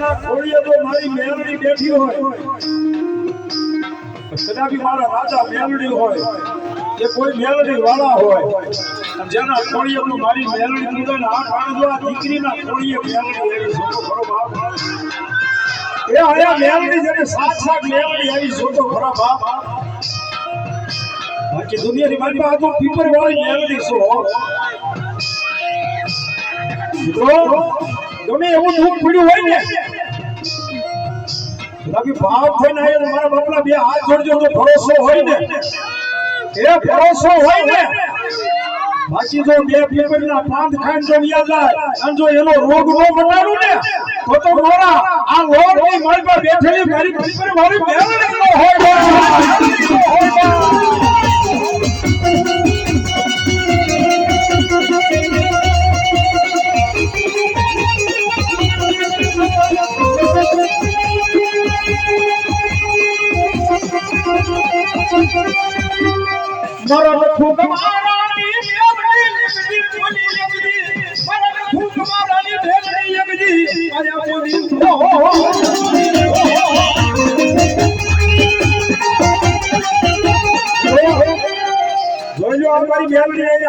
ખોળીએ તો મારી મેલડી બેઠી હોય. કદાપી મારા રાજા મેલડી હોય. કે કોઈ મેલડી વાળા હોય. જેના ખોળીએ તો મારી મેલડી દીધો ને આ પાણી જો આ દીકરીના ખોળીએ મેલડી એવી જોતો ખરો બાપ. એ આયા મેલડી જેને સાત સાત મેલડી આવી જોતો ખરા બાપ. બાકી દુનિયાની મારી પાસે તો પીપર વાળી મેલડી છો ગમે એવું દુઃખ પીડ્યું હોય ને બાકી ભાવ થઈને આયા મારા બાપના બે હાથ જોડજો તો ભરોસો હોય ને. એ ભરોસો હોય ને. બાકી જો બે પીપળના પાંચ ખાઈને જો વ્યા જાય અને જો એનો રોગ નો મટાડું ને, તો તો મોરા આ લોરની પાસે બેઠેલી મારી મારી બેન હોય. મરણ ફૂક મારાની મેલડી બોલી યગજી મરણ ફૂક મારાની મેલડી યગજી આયા બોલી જોજો અમારી મેલડી